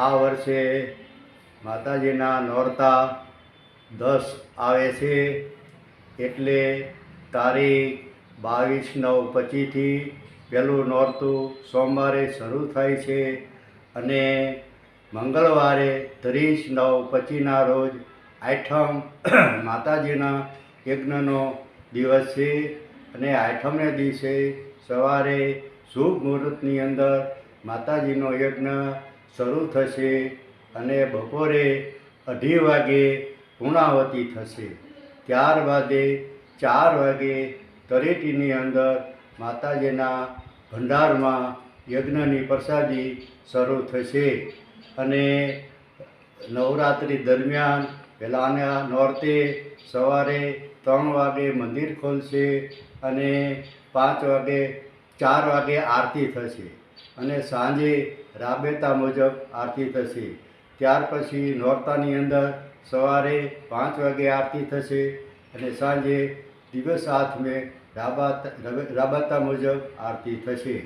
આ વર્ષે માતાજીના નોરતા દસ આવે છે એટલે તારીખ બાવીસ નવ પચીસથી પહેલું નોરતું સોમવારે શરૂ થાય છે અને મંગળવારે ત્રીસ નવ પચીના રોજ આઠમ માતાજીના યજ્ઞનો દિવસ છે અને આઠમને દિવસે સવારે શુભ મુહૂર્તની અંદર માતાજીનો યજ્ઞ શરૂ થશે અને બપોરે અઢી વાગે પૂર્ણાવતી થશે. ત્યારબાદે ચાર વાગે તરેટીની અંદર માતાજીના ભંડારમાં યજ્ઞની પ્રસાદી શરૂ થશે અને નવરાત્રિ દરમિયાન પહેલાંના નોરતે સવારે ત્રણ વાગે મંદિર ખોલશે અને પાંચ વાગે ચાર વાગે આરતી થશે. અને સાંજે રાબેતા મુજબ આરતી થશે. ત્યાર પછી નોરતાની અંદર સવારે પાંચ વાગે આરતી થશે અને સાંજે દિવસ હાથમે રાબાતા રાબાતા મુજબ આરતી થશે.